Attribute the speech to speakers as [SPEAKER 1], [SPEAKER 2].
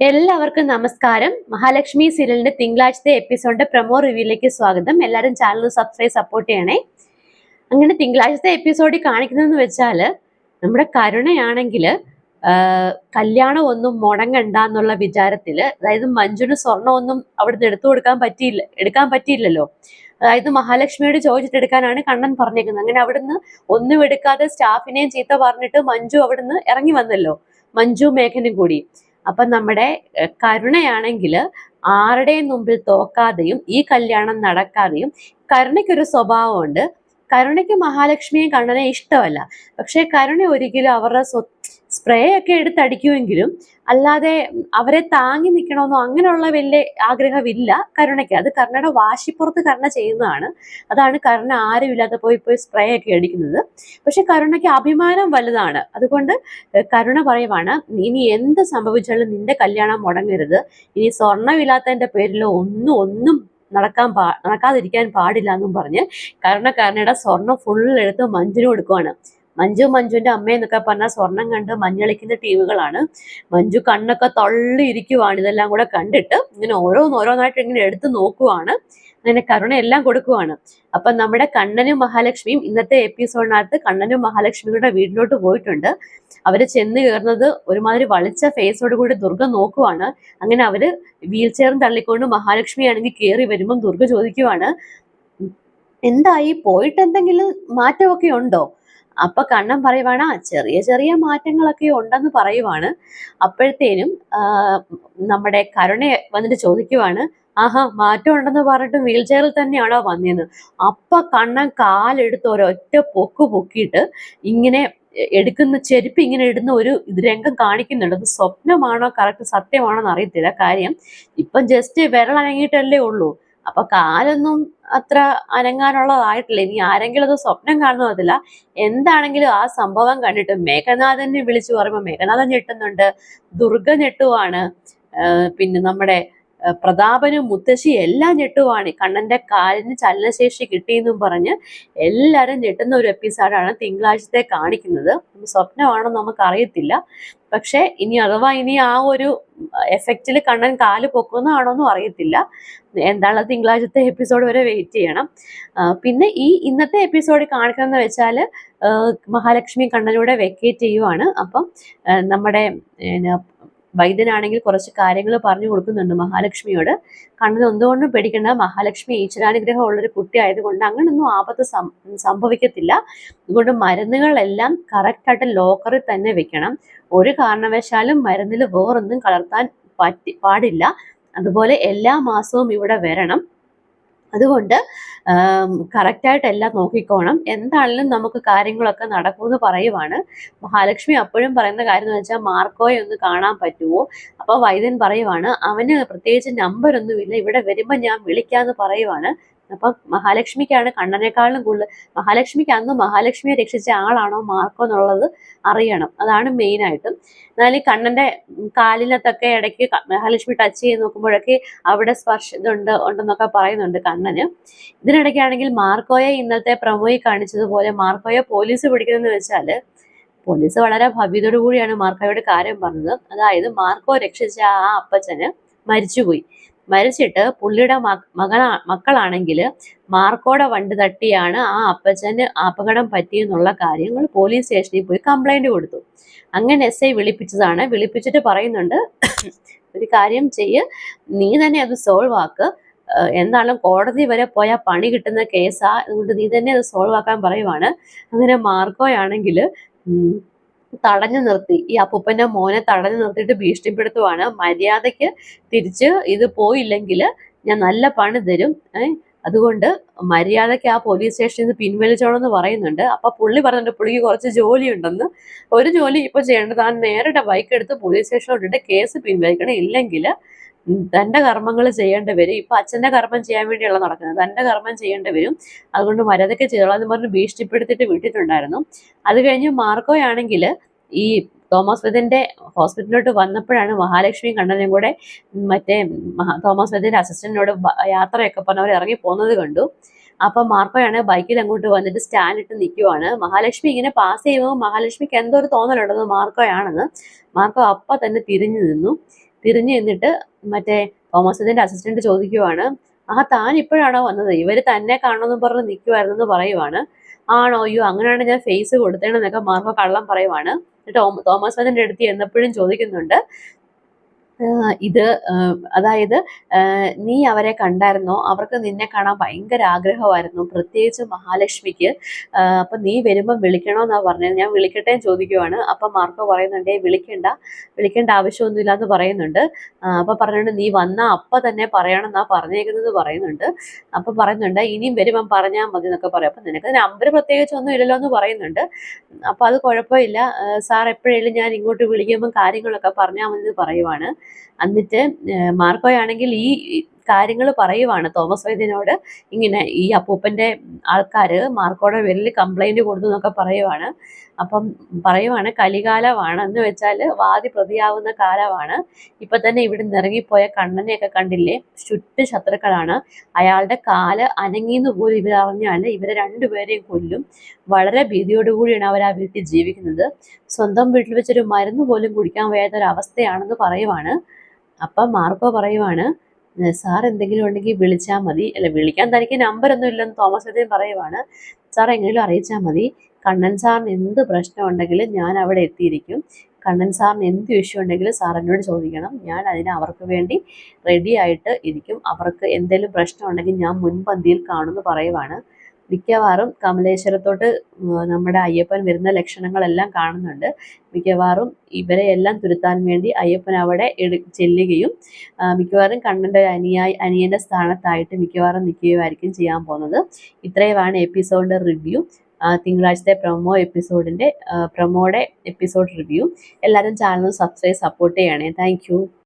[SPEAKER 1] എല്ലാവർക്കും നമസ്കാരം. മഹാലക്ഷ്മി സീരിയലിന്റെ തിങ്കളാഴ്ചത്തെ എപ്പിസോഡിന്റെ പ്രമോ റിവ്യൂയിലേക്ക് സ്വാഗതം. എല്ലാവരും ചാനൽ സബ്സ്ക്രൈബ് സപ്പോർട്ട് ചെയ്യണേ. അങ്ങനെ തിങ്കളാഴ്ചത്തെ എപ്പിസോഡിൽ കാണിക്കുന്നതെന്ന് വെച്ചാൽ നമ്മുടെ കരുണയാണെങ്കിൽ കല്യാണം ഒന്നും മുടങ്ങണ്ട എന്നുള്ള വിചാരത്തിൽ അതായത് മഞ്ജുന് സ്വർണമൊന്നും അവിടുന്ന് എടുത്തു കൊടുക്കാൻ പറ്റിയില്ല എടുക്കാൻ പറ്റിയില്ലല്ലോ. അതായത് മഹാലക്ഷ്മിയോട് ചോദിച്ചിട്ട് എടുക്കാനാണ് കണ്ണൻ പറഞ്ഞേക്കുന്നത്. അങ്ങനെ അവിടുന്ന് ഒന്നും എടുക്കാതെ സ്റ്റാഫിനെയും ചീത്ത പറഞ്ഞിട്ട് മഞ്ജു അവിടുന്ന് ഇറങ്ങി വന്നല്ലോ. മഞ്ജു മേഘനും കൂടി. അപ്പൊ നമ്മുടെ കരുണയാണെങ്കിൽ ആരുടെയും മുമ്പിൽ തോക്കാതെയും ഈ കല്യാണം നടക്കാതെയും കരുണയ്ക്കൊരു സ്വഭാവമുണ്ട്. കരുണയ്ക്ക് മഹാലക്ഷ്മിയെ കണ്ണനെ ഇഷ്ടമല്ല. പക്ഷെ കരുണ ഒരിക്കലും അവരുടെ സ്വ സ്പ്രേ ഒക്കെ എടുത്തടിക്കുമെങ്കിലും അല്ലാതെ അവരെ താങ്ങി നിൽക്കണമെന്നോ അങ്ങനെയുള്ള വലിയ ആഗ്രഹമില്ല കരുണയ്ക്ക്. അത് കരുണയുടെ വാശിപ്പുറത്ത് കരുണ ചെയ്യുന്നതാണ്. അതാണ് കരുണ ആരുമില്ലാതെ പോയി പോയി സ്പ്രേ ഒക്കെ അടിക്കുന്നത്. പക്ഷെ കരുണയ്ക്ക് അഭിമാനം വലുതാണ്. അതുകൊണ്ട് കരുണ പറയുവാണ് ഇനി എന്ത് സംഭവിച്ചാലും നിന്റെ കല്യാണം മുടങ്ങരുത്. ഇനി സ്വർണമില്ലാത്തതിന്റെ പേരിലോ ഒന്നും ഒന്നും നടക്കാൻ പാ നടക്കാതിരിക്കാൻ പാടില്ല എന്നും പറഞ്ഞ് കരുണക്കാരനയുടെ സ്വർണം ഫുൾ എടുത്ത് മഞ്ജുന് കൊടുക്കുവാണ് മഞ്ജു മഞ്ജുവിന്റെ അമ്മയെന്നൊക്കെ പറഞ്ഞാൽ സ്വർണം കണ്ട് മഞ്ഞളിക്കുന്ന ടീമുകളാണ്. മഞ്ജു കണ്ണൊക്കെ തള്ളി ഇരിക്കുവാണ് ഇതെല്ലാം കൂടെ കണ്ടിട്ട് ഇങ്ങനെ ഓരോന്നോരോന്നായിട്ട് ഇങ്ങനെ എടുത്ത് നോക്കുവാണ്. അങ്ങനെ കരുണയെല്ലാം കൊടുക്കുവാണ്. അപ്പൊ നമ്മുടെ കണ്ണനും മഹാലക്ഷ്മിയും ഇന്നത്തെ എപ്പിസോഡിനകത്ത് കണ്ണനും മഹാലക്ഷ്മിയുടെ വീട്ടിലോട്ട് പോയിട്ടുണ്ട്. അവർ ചെന്ന് കയറുന്നത് ഒരുമാതിരി വളിച്ച ഫേസോട് കൂടി ദുർഗ നോക്കുവാണ്. അങ്ങനെ അവർ വീൽ ചെയറും തള്ളിക്കൊണ്ട് മഹാലക്ഷ്മി ആണെങ്കിൽ കയറി വരുമ്പം ദുർഗ ചോദിക്കുവാണ് എന്തായി പോയിട്ട് എന്തെങ്കിലും മാറ്റമൊക്കെ ഉണ്ടോ? അപ്പൊ കണ്ണൻ പറയുവാണ് "ആ, ചെറിയ ചെറിയ മാറ്റങ്ങളൊക്കെ ഉണ്ടെന്ന് പറയുവാണ്. അപ്പോഴത്തേനും നമ്മുടെ കരുണ വന്നിട്ട് ചോദിക്കുവാണ് ആഹാ മാറ്റം ഉണ്ടെന്ന് പറഞ്ഞിട്ട് വീൽ ചെയറിൽ തന്നെയാണോ വന്നതെന്ന് അപ്പൊ കണ്ണൻ കാലെടുത്ത് ഒരൊറ്റ പൊക്ക് പൊക്കിയിട്ട് ഇങ്ങനെ എടുക്കുന്ന ചെരുപ്പ് ഇങ്ങനെ ഇടുന്ന ഒരു രംഗം കാണിക്കുന്നുണ്ട്. അത് സ്വപ്നമാണോ കറക്റ്റ് സത്യമാണോ എന്ന് അറിയത്തില്ല. കാര്യം ഇപ്പം ജസ്റ്റ് വിരൽ അനങ്ങിയിട്ടല്ലേ ഉള്ളൂ. അപ്പൊ കാലൊന്നും അത്ര അനങ്ങാനുള്ളതായിട്ടില്ല. ഇനി ആരെങ്കിലും അത് സ്വപ്നം കാണുന്നതില്ല എന്താണെങ്കിലും ആ സംഭവം കണ്ടിട്ട് മേഘനാഥനെ വിളിച്ചു പറയുമ്പോൾ മേഘനാഥൻ ഞെട്ടുന്നുണ്ട്. ദുർഗ ഞെട്ടുവാണ്. പിന്നെ നമ്മുടെ പ്രതാപനും മുത്തശ്ശി എല്ലാം ഞെട്ടുവാണ്. കണ്ണന്റെ കാലിന് ചലനശേഷി കിട്ടിയെന്നും പറഞ്ഞ് എല്ലാവരും ഞെട്ടുന്ന ഒരു എപ്പിസോഡാണ് തിങ്കളാഴ്ചത്തെ കാണിക്കുന്നത്. സ്വപ്നമാണോ നമുക്ക് അറിയത്തില്ല പക്ഷെ ഇനി അഥവാ ഇനി ആ ഒരു എഫക്റ്റിൽ കണ്ണൻ കാൽ പൊക്കുന്നതാണോന്നും അറിയത്തില്ല. എന്താണ് തിങ്കളാഴ്ചത്തെ എപ്പിസോഡ് വരെ വെയിറ്റ് ചെയ്യണം. പിന്നെ ഈ ഇന്നത്തെ എപ്പിസോഡ് കാണിക്കണമെന്ന് വെച്ചാൽ മഹാലക്ഷ്മി കണ്ണനൂടെ വെക്കേറ്റ് ചെയ്യുവാണ്. അപ്പം നമ്മുടെ വൈദ്യനാണെങ്കിൽ കുറച്ച് കാര്യങ്ങൾ പറഞ്ഞു കൊടുക്കുന്നുണ്ട് മഹാലക്ഷ്മിയോട്. കണ്ണൻ എന്തുകൊണ്ടും പേടിക്കേണ്ട. മഹാലക്ഷ്മി ഈശ്വരാനുഗ്രഹം ഉള്ളൊരു കുട്ടി ആയതുകൊണ്ട് അങ്ങനൊന്നും ആപത്ത് സംഭവിക്കത്തില്ല. അതുകൊണ്ട് മരുന്നുകളെല്ലാം കറക്റ്റായിട്ട് ലോക്കറിൽ തന്നെ വെക്കണം. ഒരു കാരണവശാലും മരുന്നിൽ വേറൊന്നും കലർത്താൻ പറ്റി പാടില്ല. അതുപോലെ എല്ലാ മാസവും ഇവിടെ വരണം. അതുകൊണ്ട് കറക്റ്റായിട്ട് എല്ലാം നോക്കിക്കോണം. എന്താണെങ്കിലും നമുക്ക് കാര്യങ്ങളൊക്കെ നടക്കുമെന്ന് പറയുവാണ്. മഹാലക്ഷ്മി അപ്പോഴും പറയുന്ന കാര്യം എന്ന് വെച്ചാൽ മാർക്കോയെ ഒന്ന് കാണാൻ പറ്റുമോ? അപ്പോൾ വൈദ്യൻ പറയുവാണ് അവന് പ്രത്യേകിച്ച് നമ്പർ ഒന്നുമില്ല. ഇവിടെ വരുമ്പോൾ ഞാൻ വിളിക്കാന്ന് പറയുവാണ്. അപ്പം മഹാലക്ഷ്മിക്കാണ് കണ്ണനേക്കാളും കൂടുതൽ മഹാലക്ഷ്മിക്ക് അന്ന് മഹാലക്ഷ്മിയെ രക്ഷിച്ച ആളാണോ മാർക്കോ എന്നുള്ളത് അറിയണം. അതാണ് മെയിൻ ആയിട്ട്. ഈ കണ്ണന്റെ കാലിനകത്തൊക്കെ ഇടയ്ക്ക് മഹാലക്ഷ്മി ടച്ച് ചെയ്ത് നോക്കുമ്പോഴൊക്കെ അവിടെ സ്പർശ ഇതുണ്ട് ഉണ്ടെന്നൊക്കെ പറയുന്നുണ്ട് കണ്ണന്. ഇതിനിടയ്ക്കാണെങ്കിൽ മാർക്കോയെ ഇന്നത്തെ പ്രമോയി കാണിച്ചതുപോലെ മാർക്കോയെ പോലീസ് പിടിക്കുന്നതെന്ന് വെച്ചാൽ പോലീസ് വളരെ ഭവ്യതയോടു കൂടിയാണ് മാർക്കോയുടെ കാര്യം പറഞ്ഞത്. അതായത് മാർക്കോ രക്ഷിച്ച ആ അപ്പച്ചന് മരിച്ചുപോയി. മരിച്ചിട്ട് പുള്ളിയുടെ മക- മകനാ മക്കളാണെങ്കിൽ മാർക്കോടെ വണ്ടി തട്ടിയാണ് ആ അപ്പച്ചന് അപകടം പറ്റിയെന്നുള്ള കാര്യങ്ങൾ പോലീസ് സ്റ്റേഷനിൽ പോയി കംപ്ലൈന്റ് കൊടുത്തു. അങ്ങനെ എസ് ഐ വിളിപ്പിച്ചതാണ്. വിളിപ്പിച്ചിട്ട് പറയുന്നുണ്ട് ഒരു കാര്യം ചെയ്യ് നീ തന്നെ അത് സോൾവ് ആക്ക്. എന്താണ് കോടതി വരെ പോയാൽ പണി കിട്ടുന്ന കേസാ അതുകൊണ്ട് നീ തന്നെ അത് സോൾവ് ആക്കാൻ പറയുവാണ്. അങ്ങനെ മാർക്കോയാണെങ്കിൽ തടഞ്ഞു നിർത്തി. ഈ അപ്പൂപ്പന്റെ മോനെ തടഞ്ഞു നിർത്തിയിട്ട് ഭീഷണിപ്പെടുത്തുവാണ്. മര്യാദയ്ക്ക് തിരിച്ച് ഇത് പോയില്ലെങ്കിൽ ഞാൻ നല്ല പണി തരും. അതുകൊണ്ട് മര്യാദയ്ക്ക് ആ പോലീസ് സ്റ്റേഷനിൽ നിന്ന് പിൻവലിച്ചോളെന്ന് പറയുന്നുണ്ട്. അപ്പൊ പുള്ളി പറഞ്ഞിട്ട് പുള്ളിക്ക് കുറച്ച് ജോലി ഉണ്ടെന്ന് ഒരു ജോലി ഇപ്പൊ ചെയ്യേണ്ടത് താൻ നേരിട്ട് ബൈക്ക് എടുത്ത് പോലീസ് സ്റ്റേഷനിലോട്ടിട്ട് കേസ് പിൻവലിക്കണം. ഇല്ലെങ്കിൽ തന്റെ കർമ്മങ്ങൾ ചെയ്യേണ്ടി വരും. ഇപ്പൊ അച്ഛന്റെ കർമ്മം ചെയ്യാൻ വേണ്ടിയുള്ള നടക്കുന്നത്. തന്റെ കർമ്മം ചെയ്യേണ്ടി വരും. അതുകൊണ്ട് മരതൊക്കെ ചെയ്തോളാം. എന്ന് പറഞ്ഞ് ഭീഷണിപ്പെടുത്തിയിട്ട് വിട്ടിട്ടുണ്ടായിരുന്നു. അത് കഴിഞ്ഞ് മാർക്കോയാണെങ്കിൽ ഈ തോമസ് വെതിന്റെ ഹോസ്പിറ്റലിലോട്ട് വന്നപ്പോഴാണ് മഹാലക്ഷ്മിയും കണ്ണനും കൂടെ മറ്റേ തോമസ് വെതിന്റെ അസിസ്റ്റന്റിനോട് യാത്രയൊക്കെ പറഞ്ഞ് അവർ ഇറങ്ങി പോകുന്നത് കണ്ടു. അപ്പം മാർക്കോയാണ് ബൈക്കിൽ അങ്ങോട്ട് വന്നിട്ട് സ്റ്റാൻഡ് ഇട്ട് നിൽക്കുവാണ്. മഹാലക്ഷ്മി ഇങ്ങനെ പാസ് ചെയ്യുമ്പോൾ മഹാലക്ഷ്മിക്ക് എന്തോ ഒരു തോന്നലുണ്ടെന്ന് മാർക്കോയാണെന്ന് മാർക്കോ അപ്പം തന്നെ തിരിഞ്ഞു നിന്നു. തിരിഞ്ഞു നിന്നിട്ട് മറ്റേ തോമസിന്റെ അസിസ്റ്റന്റ് ചോദിക്കുവാണ് ആ താൻ ഇപ്പോഴാണോ വന്നത്? ഇവർ തന്നെ കാണണമെന്ന് പറഞ്ഞ് നിൽക്കുമായിരുന്നെന്ന് പറയുവാണ്. ആണോ? അയ്യോ അങ്ങനെയാണ് ഞാൻ ഫേസ് കൊടുത്തേണെന്നൊക്കെ മാർക്കോ കള്ളം പറയുവാണ്. തോമസ് അതിന്റെ അടുത്ത് എന്നപ്പോഴും ചോദിക്കുന്നുണ്ട് ഇത് അതായത് നീ അവരെ കണ്ടായിരുന്നോ? അവർക്ക് നിന്നെ കാണാൻ ഭയങ്കര ആഗ്രഹമായിരുന്നു. പ്രത്യേകിച്ച് മഹാലക്ഷ്മിക്ക്. അപ്പം നീ വരുമ്പം വിളിക്കണോന്നാ പറഞ്ഞത്. ഞാൻ വിളിക്കട്ടെ ചോദിക്കുവാണ്. അപ്പൊ മാർക്കോ പറയുന്നുണ്ട് "ഏയ് വിളിക്കണ്ട. വിളിക്കേണ്ട ആവശ്യമൊന്നുമില്ല എന്ന് പറയുന്നുണ്ട് അപ്പം പറഞ്ഞുകൊണ്ട് നീ വന്നാ അപ്പൊ തന്നെ പറയണം എന്നാ പറഞ്ഞേക്കുന്നത് പറയുന്നുണ്ട്. അപ്പൊ പറയുന്നുണ്ട് ഇനിയും വരുമ്പം പറഞ്ഞാൽ മതി എന്നൊക്കെ പറയും. അപ്പൊ നിനക്ക് നമ്പർ പ്രത്യേകിച്ച് ഒന്നും ഇല്ലല്ലോ എന്ന് പറയുന്നുണ്ട്. അപ്പൊ അത് കുഴപ്പമില്ല. സാർ എപ്പോഴേലും ഞാൻ ഇങ്ങോട്ട് വിളിക്കുമ്പം കാര്യങ്ങളൊക്കെ പറഞ്ഞാൽ മതി എന്ന് പറയുവാണ്. എന്നിട്ട് മാർക്കോയാണെങ്കിൽ ഈ കാര്യങ്ങൾ പറയുവാണ്. തോമസ് വൈദ്യനോട് ഇങ്ങനെ ഈ അപ്പൂപ്പന്റെ ആൾക്കാർ മാർക്കോടെ പേരിൽ കംപ്ലൈന്റ് കൊടുത്തു എന്നൊക്കെ പറയുവാണ്. അപ്പം പറയുവാണ് കലികാലമാണ് എന്ന് വെച്ചാൽ വാദി പ്രതിയാവുന്ന കാലമാണ്. ഇപ്പം തന്നെ ഇവിടെ നിന്ന് ഇറങ്ങിപ്പോയ കണ്ണനെയൊക്കെ കണ്ടില്ലേ? ചുറ്റ് ശത്രുക്കളാണ്. അയാളുടെ കാൽ അനങ്ങിന്ന് പോലും ഇവരറിഞ്ഞാൽ ഇവരെ രണ്ടുപേരെയും കൊല്ലും. വളരെ ഭീതിയോടുകൂടിയാണ് അവർ ആ വീട്ടിൽ ജീവിക്കുന്നത്. സ്വന്തം വീട്ടിൽ വെച്ചൊരു മരുന്ന് പോലും കുടിക്കാൻ വയ്യാത്ത ഒരു അവസ്ഥയാണെന്ന് പറയുവാണ്. അപ്പം മാർക്കോ പറയുവാണ് "ഏ, സാർ എന്തെങ്കിലും ഉണ്ടെങ്കിൽ വിളിച്ചാൽ മതി. അല്ല വിളിക്കാൻ തനിക്ക് നമ്പർ ഒന്നും ഇല്ലെന്ന് തോമസ് അദ്ദേഹം പറയുവാണ്. സാർ എങ്ങനെയും അറിയിച്ചാൽ മതി. കണ്ണൻ സാറിന് എന്ത് പ്രശ്നം ഉണ്ടെങ്കിലും ഞാൻ അവിടെ എത്തിയിരിക്കും. കണ്ണൻ സാറിന് എന്ത് ഇഷ്യൂ ഉണ്ടെങ്കിലും സാർ എന്നോട് ചോദിക്കണം. ഞാൻ അതിന് അവർക്ക് വേണ്ടി റെഡി ആയിട്ട് ഇരിക്കും. അവർക്ക് എന്തെങ്കിലും പ്രശ്നം ഉണ്ടെങ്കിൽ ഞാൻ മുൻപന്തിയിൽ കാണുമെന്ന് പറയുവാണ്. മിക്കവാറും കമലേശ്വരത്തോട്ട് നമ്മുടെ അയ്യപ്പൻ വരുന്ന ലക്ഷണങ്ങളെല്ലാം കാണുന്നുണ്ട്. മിക്കവാറും ഇവരെ എല്ലാം തുരുത്താൻ വേണ്ടി അയ്യപ്പൻ അവിടെ ചെല്ലുകയും മിക്കവാറും കണ്ണന്റെ അനിയായി അനിയന്റെ സ്ഥാനത്തായിട്ട് മിക്കവാറും നിൽക്കുകയുമായിരിക്കും ചെയ്യാൻ പോകുന്നത്. ഇത്രയുമാണ് എപ്പിസോഡിന്റെ റിവ്യൂ. തിങ്കളാഴ്ചത്തെ പ്രൊമോ എപ്പിസോഡിന്റെ പ്രൊമോയുടെ എപ്പിസോഡ് റിവ്യൂ. എല്ലാവരും ചാനൽ സബ്സ്ക്രൈബ് സപ്പോർട്ട് ചെയ്യണേ. താങ്ക്